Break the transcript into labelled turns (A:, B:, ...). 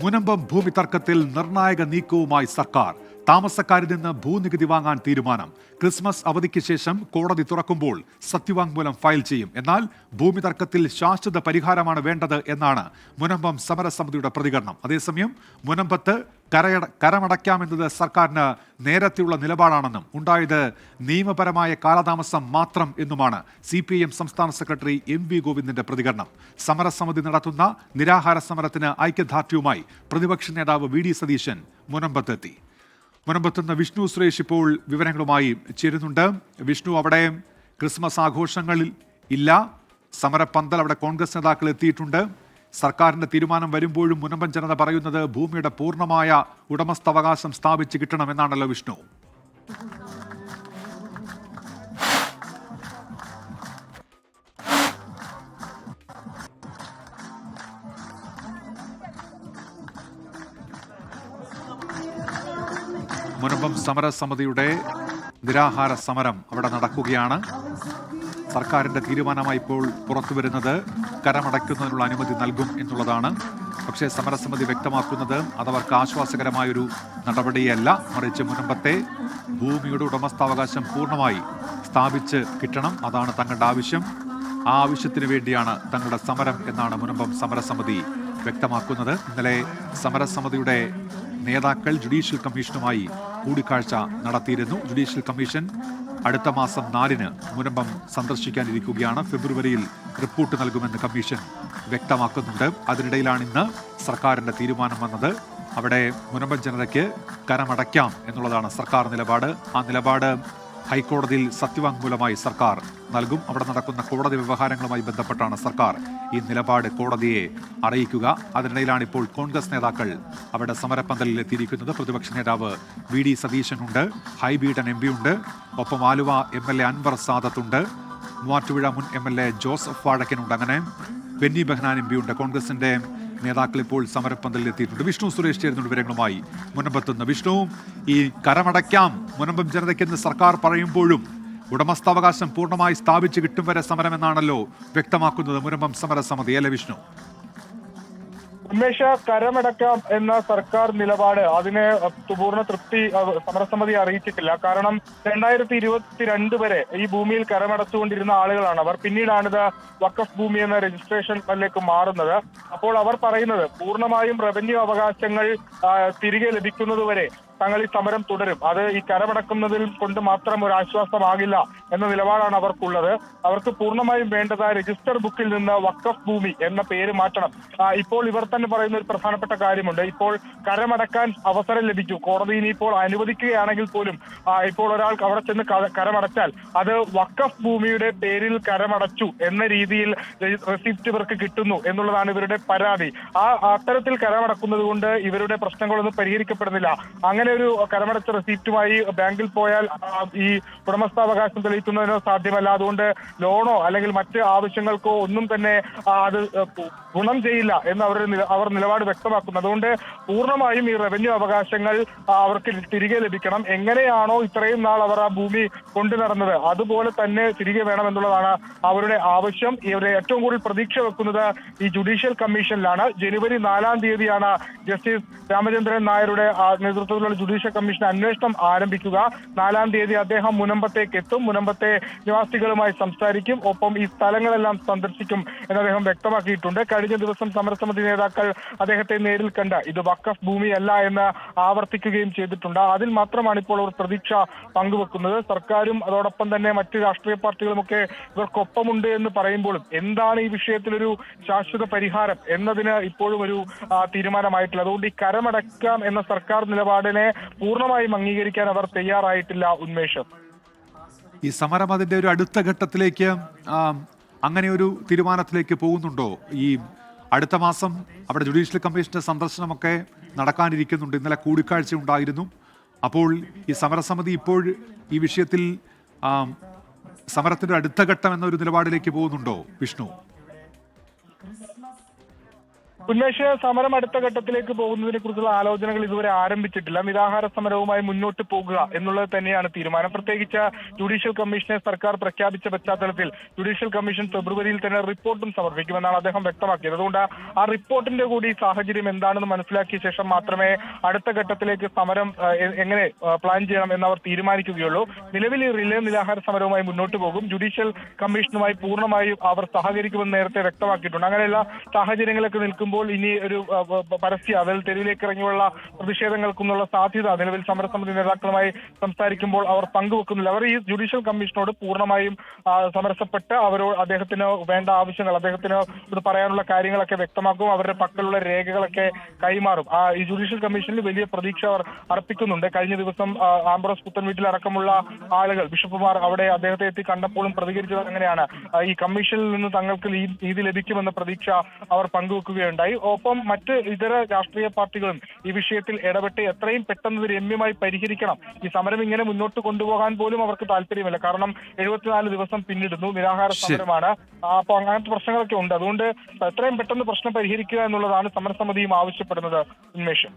A: മുനമ്പം ഭൂമി തർക്കത്തിൽ നിർണായക നീക്കവുമായി സർക്കാർ താമസക്കാരിൽ നിന്ന് ഭൂനികുതി വാങ്ങാൻ തീരുമാനം. ക്രിസ്മസ് അവധിക്ക് ശേഷം കോടതി തുറക്കുമ്പോൾ സത്യവാങ്മൂലം ഫയൽ ചെയ്യും. എന്നാൽ ഭൂമി തർക്കത്തിൽ ശാശ്വത പരിഹാരമാണ് വേണ്ടത് എന്നാണ് മുനമ്പം സമരസമിതിയുടെ പ്രതികരണം. അതേസമയം മുനമ്പത്ത് കരയട കരമടയ്ക്കാമെന്നത് സർക്കാരിന് നേരത്തെയുള്ള നിലപാടാണെന്നും ഉണ്ടായത് നിയമപരമായ കാലതാമസം മാത്രം എന്നുമാണ് സി പി എം സംസ്ഥാന സെക്രട്ടറി എം വി ഗോവിന്ദന്റെ പ്രതികരണം. സമരസമിതി നടത്തുന്ന നിരാഹാര സമരത്തിന് ഐക്യദാർഢ്യവുമായി പ്രതിപക്ഷ നേതാവ് വി ഡി സതീശൻ മുനമ്പത്തെത്തി. മുനമ്പത്തുനിന്ന് വിഷ്ണു സുരേഷ് ഇപ്പോൾ വിവരങ്ങളുമായി ചേരുന്നുണ്ട്. വിഷ്ണു അവിടെ ക്രിസ്മസ് ആഘോഷങ്ങളിൽ ഇല്ല. സമരപ്പന്തൽ അവിടെ കോൺഗ്രസ് നേതാക്കൾ എത്തിയിട്ടുണ്ട്. സർക്കാരിന്റെ തീരുമാനം വരുമ്പോഴും മുനമ്പൻ ജനത പറയുന്നത് ഭൂമിയുടെ പൂർണമായ ഉടമസ്ഥാവകാശം സ്ഥാപിച്ച് കിട്ടണമെന്നാണല്ലോ വിഷ്ണു. മുനമ്പം സമരസമിതിയുടെ നിരാഹാര സമരം അവിടെ നടക്കുകയാണ്. സർക്കാരിന്റെ തീരുമാനമായി ഇപ്പോൾ പുറത്തു വരുന്നത് കരമടയ്ക്കുന്നതിനുള്ള അനുമതി നൽകും എന്നുള്ളതാണ്. പക്ഷേ സമരസമിതി വ്യക്തമാക്കുന്നത് അതവർക്ക് ആശ്വാസകരമായൊരു നടപടിയല്ല. മറിച്ച് മുനമ്പത്തെ ഭൂമിയുടെ ഉടമസ്ഥാവകാശം പൂർണമായി സ്ഥാപിച്ച് കിട്ടണം. അതാണ് തങ്ങളുടെ ആവശ്യം. ആ ആവശ്യത്തിന് വേണ്ടിയാണ് തങ്ങളുടെ സമരം എന്നാണ് മുനമ്പം സമരസമിതി വ്യക്തമാക്കുന്നത്. ഇന്നലെ സമരസമിതിയുടെ നേതാക്കൾ ജുഡീഷ്യൽ കമ്മീഷനുമായി കൂടിക്കാഴ്ച നടത്തിയിരുന്നു. ജുഡീഷ്യൽ കമ്മീഷൻ അടുത്ത മാസം നാലിന് മുനമ്പം സന്ദർശിക്കാനിരിക്കുകയാണ്. ഫെബ്രുവരിയിൽ റിപ്പോർട്ട് നൽകുമെന്ന് കമ്മീഷൻ വ്യക്തമാക്കുന്നുണ്ട്. അതിനിടയിലാണ് ഇന്ന് സർക്കാരിന്റെ തീരുമാനം വന്നത്. അവിടെ മുനമ്പം ജനതയ്ക്ക് കരമടയ്ക്കാം എന്നുള്ളതാണ് സർക്കാർ നിലപാട്. ആ നിലപാട് ഹൈക്കോടതിയിൽ സത്യവാങ്മൂലമായി സർക്കാർ നൽകും. അവിടെ നടക്കുന്ന കോടതി വ്യവഹാരങ്ങളുമായി ബന്ധപ്പെട്ടാണ് സർക്കാർ ഈ നിലപാട് കോടതിയെ അറിയിക്കുക. അതിനിടയിലാണ് ഇപ്പോൾ കോൺഗ്രസ് നേതാക്കൾ അവിടെ സമരപ്പന്തലിൽ എത്തിയിരിക്കുന്നത്. പ്രതിപക്ഷ നേതാവ് വി ഡി സതീശനുണ്ട് ഹൈബീഡൻ എം ഉണ്ട് ഒപ്പം Aluva M L A Anwar സാദത്തുണ്ട് Muvattupuzha മുൻ എം എൽ എ ജോസഫ് വാഴക്കനുണ്ട് അങ്ങനെ ബെന്നി ബെഹ്നാൻ എം ഉണ്ട്. കോൺഗ്രസിന്റെ നേതാക്കൾ ഇപ്പോൾ സമരപ്പന്തലിൽ എത്തിയിട്ടുണ്ട്. വിഷ്ണു സുരേഷ് ചേരുന്നുണ്ട് വിവരങ്ങളുമായി. മുനമ്പത്തുനിന്ന് വിഷ്ണു ഈ കരമടയ്ക്കാം മുനമ്പം ജനതയ്ക്കെന്ന് സർക്കാർ പറയുമ്പോഴും ഉടമസ്ഥാവകാശം പൂർണമായി സ്ഥാപിച്ച് കിട്ടും വരെ സമരമെന്നാണല്ലോ വ്യക്തമാക്കുന്നത് മുനമ്പം സമരസമിതി. അല്ലെ വിഷ്ണു?
B: ഉന്മേഷ കരമടക്കാം എന്ന സർക്കാർ നിലപാട് അതിനെ പൂർണ തൃപ്തി സമരസമ്മതി അറിയിച്ചിട്ടില്ല. കാരണം രണ്ടായിരത്തി ഇരുപത്തിരണ്ട് വരെ ഈ ഭൂമിയിൽ കരമടച്ചുകൊണ്ടിരുന്ന ആളുകളാണ് അവർ. പിന്നീടാണിത് വക്കഫ് ഭൂമി എന്ന രജിസ്ട്രേഷൻ രജിസ്ട്രേഷനിലേക്ക് മാറുന്നത്. അപ്പോൾ അവർ പറയുന്നത് പൂർണമായും റവന്യൂ അവകാശങ്ങൾ തിരികെ ലഭിക്കുന്നതുവരെ തങ്ങൾ ഈ സമരം തുടരും. അത് ഈ കരമടക്കുന്നതിൽ കൊണ്ട് മാത്രം ഒരു ആശ്വാസമാകില്ല എന്ന നിലപാടാണ് അവർക്കുള്ളത്. അവർക്ക് പൂർണമായും വേണ്ടത് രജിസ്റ്റർ ബുക്കിൽ നിന്ന് വക്കഫ് ഭൂമി എന്ന പേര് മാറ്റണം. ഇപ്പോൾ ഇവർ തന്നെ പറയുന്ന ഒരു പ്രധാനപ്പെട്ട കാര്യമുണ്ട്. ഇപ്പോൾ കരമടക്കാൻ അവസരം ലഭിച്ചു. കോടതി ഇനിയിപ്പോൾ അനുവദിക്കുകയാണെങ്കിൽ പോലും ഇപ്പോൾ ഒരാൾ അവിടെ ചെന്ന് കരമടച്ചാൽ അത് വക്കഫ് ഭൂമിയുടെ പേരിൽ കരമടച്ചു എന്ന രീതിയിൽ റെസിപ്റ്റ് ഇവർക്ക് കിട്ടുന്നു എന്നുള്ളതാണ് ഇവരുടെ പരാതി. ആ അത്തരത്തിൽ കരമടക്കുന്നത് കൊണ്ട് ഇവരുടെ പ്രശ്നങ്ങളൊന്നും പരിഹരിക്കപ്പെടുന്നില്ല. അങ്ങനെ ഒരു കരമടച്ച റെസിപ്റ്റുമായി ബാങ്കിൽ പോയാൽ ഈ ഉടമസ്ഥാവകാശം തെളിയിക്കുന്നതിനോ സാധ്യമല്ല. അതുകൊണ്ട് ലോണോ അല്ലെങ്കിൽ മറ്റ് ആവശ്യങ്ങൾക്കോ ഒന്നും തന്നെ അത് ഗുണം ചെയ്യില്ല എന്ന് അവർ അവർ നിലപാട് വ്യക്തമാക്കുന്നത് അതുകൊണ്ട് പൂർണമായും ഈ റവന്യൂ അവകാശങ്ങൾ അവർക്ക് തിരികെ ലഭിക്കണം. എങ്ങനെയാണോ ഇത്രയും നാൾ അവർ ആ ഭൂമി കൊണ്ടു നടന്നത്. അതുപോലെ തന്നെ തിരികെ വേണം എന്നുള്ളതാണ് അവരുടെ ആവശ്യം. ഇവരെ ഏറ്റവും കൂടുതൽ പ്രതീക്ഷ വെക്കുന്നത് ഈ ജുഡീഷ്യൽ കമ്മീഷനിലാണ് ജനുവരി നാലാം തീയതിയാണ് ജസ്റ്റിസ് രാമചന്ദ്രൻ നായരുടെ നേതൃത്വത്തിലുള്ള ജുഡീഷ്യൽ കമ്മീഷൻ അന്വേഷണം ആരംഭിക്കുക. നാലാം തീയതി അദ്ദേഹം മുനമ്പത്തേക്ക് എത്തും. മുനമ്പത്തെ നിവാസികളുമായി സംസാരിക്കും. ഒപ്പം ഈ സ്ഥലങ്ങളെല്ലാം സന്ദർശിക്കും എന്ന് അദ്ദേഹം വ്യക്തമാക്കിയിട്ടുണ്ട്. കഴിഞ്ഞ ദിവസം സമരസമിതി നേതാക്കൾ അദ്ദേഹത്തെ നേരിൽ കണ്ട് ഇത് വക്കഫ് ഭൂമിയല്ല എന്ന് ആവർത്തിക്കുകയും ചെയ്തിട്ടുണ്ട്. അതിൽ മാത്രമാണ് ഇപ്പോൾ അവർ പ്രതീക്ഷ പങ്കുവെക്കുന്നത്. സർക്കാരും അതോടൊപ്പം തന്നെ മറ്റ് രാഷ്ട്രീയ പാർട്ടികളുമൊക്കെ ഇവർക്കൊപ്പമുണ്ട് എന്ന് പറയുമ്പോഴും എന്താണ് ഈ വിഷയത്തിലൊരു ശാശ്വത പരിഹാരം എന്നതിന് ഇപ്പോഴും ഒരു തീരുമാനമായിട്ടില്ല. അതുകൊണ്ട് ഈ കരമടക്കാം എന്ന സർക്കാർ നിലപാടിനെ പൂർണമായും അംഗീകരിക്കാൻ അവർ തയ്യാറായിട്ടില്ല ഉന്മേഷം.
A: ഈ സമരം അതിന്റെ ഒരു അടുത്ത ഘട്ടത്തിലേക്ക് അങ്ങനെ ഒരു തീരുമാനത്തിലേക്ക് പോകുന്നുണ്ടോ ഈ അടുത്ത മാസം അവിടെ ജുഡീഷ്യൽ കമ്മീഷന്റെ സന്ദർശനമൊക്കെ നടക്കാനിരിക്കുന്നുണ്ട്. ഇന്നലെ കൂടിക്കാഴ്ച ഉണ്ടായിരുന്നു. അപ്പോൾ ഈ സമരസമിതി ഇപ്പോൾ ഈ വിഷയത്തിൽ സമരത്തിന്റെ അടുത്ത ഘട്ടം എന്നൊരു നിലപാടിലേക്ക് പോകുന്നുണ്ടോ വിഷ്ണു?
B: ഉന്മേഷ് സമരം അടുത്ത ഘട്ടത്തിലേക്ക് പോകുന്നതിനെ കുറിച്ചുള്ള ആലോചനകൾ ഇതുവരെ ആരംഭിച്ചിട്ടില്ല. നിരാഹാര സമരവുമായി മുന്നോട്ട് പോകുക എന്നുള്ളത് തന്നെയാണ് തീരുമാനം. പ്രത്യേകിച്ച് ജുഡീഷ്യൽ കമ്മീഷനെ സർക്കാർ പ്രഖ്യാപിച്ച പശ്ചാത്തലത്തിൽ ജുഡീഷ്യൽ കമ്മീഷൻ ഫെബ്രുവരിയിൽ തന്നെ റിപ്പോർട്ടും സമർപ്പിക്കുമെന്നാണ് അദ്ദേഹം വ്യക്തമാക്കിയത്. അതുകൊണ്ട് ആ റിപ്പോർട്ടിന്റെ കൂടി സാഹചര്യം എന്താണെന്ന് മനസ്സിലാക്കിയ ശേഷം മാത്രമേ അടുത്ത ഘട്ടത്തിലേക്ക് സമരം എങ്ങനെ പ്ലാൻ ചെയ്യണം എന്ന് അവർ തീരുമാനിക്കുകയുള്ളൂ. നിലവിൽ ഈ റിലേ നിരാഹാര സമരവുമായി മുന്നോട്ട് പോകും. ജുഡീഷ്യൽ കമ്മീഷനുമായി പൂർണമായും അവർ സഹകരിക്കുമെന്ന് നേരത്തെ വ്യക്തമാക്കിയിട്ടുണ്ട്. അങ്ങനെയുള്ള സാഹചര്യങ്ങളൊക്കെ നിൽക്കുമ്പോൾ ഇനി ഒരു പരസ്യ അതിൽ തെരുവിലേക്ക് ഇറങ്ങിയുള്ള പ്രതിഷേധങ്ങൾക്കുള്ള സാധ്യത നിലവിൽ സമരസമിതി നേതാക്കളുമായി സംസാരിക്കുമ്പോൾ അവർ പങ്കുവെക്കുന്നില്ല. അവർ ഈ ജുഡീഷ്യൽ കമ്മീഷനോട് പൂർണമായും സമരസപ്പെട്ട് അവരോട് അദ്ദേഹത്തിന് വേണ്ട ആവശ്യങ്ങൾ അദ്ദേഹത്തിന് ഇത് പറയാനുള്ള കാര്യങ്ങളൊക്കെ വ്യക്തമാക്കും അവരുടെ പക്കലുള്ള രേഖകളൊക്കെ കൈമാറും. ആ ഈ ജുഡീഷ്യൽ കമ്മീഷനിൽ വലിയ പ്രതീക്ഷ അവർ അർപ്പിക്കുന്നുണ്ട്. കഴിഞ്ഞ ദിവസം ആംബ്രോസ് ആംബ്രോസ് പുത്തൻവീട്ടിൽ അടക്കമുള്ള ആളുകൾ ബിഷപ്പുമാർ അവിടെ അദ്ദേഹത്തെ എത്തി കണ്ടപ്പോഴും പ്രതികരിച്ചത് അങ്ങനെയാണ്. ഈ കമ്മീഷനിൽ നിന്ന് തങ്ങൾക്ക് നീതി ലഭിക്കുമെന്ന പ്രതീക്ഷ അവർ പങ്കുവെക്കുകയുണ്ടായി ഒപ്പം മറ്റ് ഇതര രാഷ്ട്രീയ പാർട്ടികളും ഈ വിഷയത്തിൽ ഇടപെട്ട് എത്രയും പെട്ടെന്ന് ഇത് രമ്യമായി പരിഹരിക്കണം. ഈ സമരം ഇങ്ങനെ മുന്നോട്ട് കൊണ്ടുപോകാൻ പോലും അവർക്ക് താല്പര്യമില്ല. കാരണം എഴുപത്തിനാല് ദിവസം പിന്നിടുന്നു. നിരാഹാര. സമരമാണ്. അപ്പൊ അങ്ങനത്തെ പ്രശ്നങ്ങളൊക്കെ ഉണ്ട്. അതുകൊണ്ട് എത്രയും പെട്ടെന്ന് പ്രശ്നം പരിഹരിക്കുക എന്നുള്ളതാണ് സമരസമിതിയും ആവശ്യപ്പെടുന്നത്. ഉന്മേഷം.